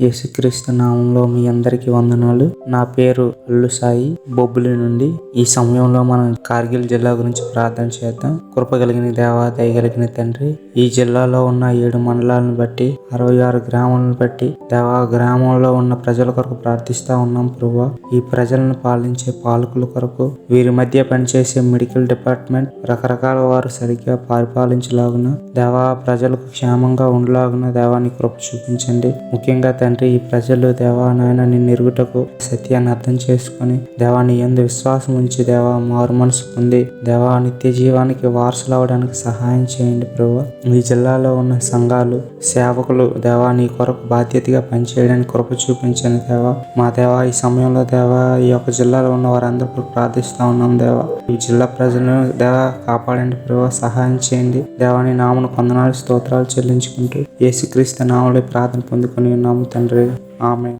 యేసుక్రీస్తు నామంలో మీ అందరికీ వందనాలు. నా పేరు అల్లు సాయి. బొబ్బులి నుండి ఈ సమయంలో మనం కార్గిల్ జిల్లా గురించి ప్రార్థన చేద్దాం. కృప కలిగిన దేవా దయగలిగిన తండ్రి ఈ జిల్లాలో ఉన్న ఏడు మండలాలను బట్టి అరవై ఆరు గ్రామాలను బట్టి దేవా గ్రామంలో ఉన్న ప్రజల కొరకు ప్రార్థిస్తా ఉన్నాం ప్రభా ఈ ప్రజలను పాలించే పాలకుల కొరకు వీరి మధ్య పనిచేసే మెడికల్ డిపార్ట్మెంట్ రకరకాల వారు సరిగ్గా పరిపాలించలాగున దేవా ప్రజలకు క్షేమంగా ఉండలాగున దేవాని కృప చూపించండి. ముఖ్యంగా తండ్రి ఈ ప్రజలు దేవా నాయన నిన్ను సత్యాన్ని అర్థం చేసుకొని దేవాని ఎందు విశ్వాసం ఉంచి దేవా మారు మనసు పొంది దేవా నిత్య జీవానికి వారసులు అవడానికి సహాయం చేయండి ప్రభు. ఈ జిల్లాలో ఉన్న సంఘాలు సేవకులు దేవా నీ కొరకు బాధ్యతగా పనిచేయడానికి కృప చూపించండి దేవా. మా దేవా ఈ సమయంలో దేవా ఈ యొక్క జిల్లాలో ఉన్న వారందరూ ప్రార్థిస్తూ ప్రార్థిస్తా ఉన్నాం దేవా. ఈ జిల్లా ప్రజలను దేవా కాపాడండి ప్రభు సహాయం చేయండి. దేవాని నామను కొందనాలు స్తోత్రాలు చెల్లించుకుంటూ యేసుక్రీస్తు నామలే ప్రార్థన పొందుకొని ఉన్నాము తండ్రి ఆమె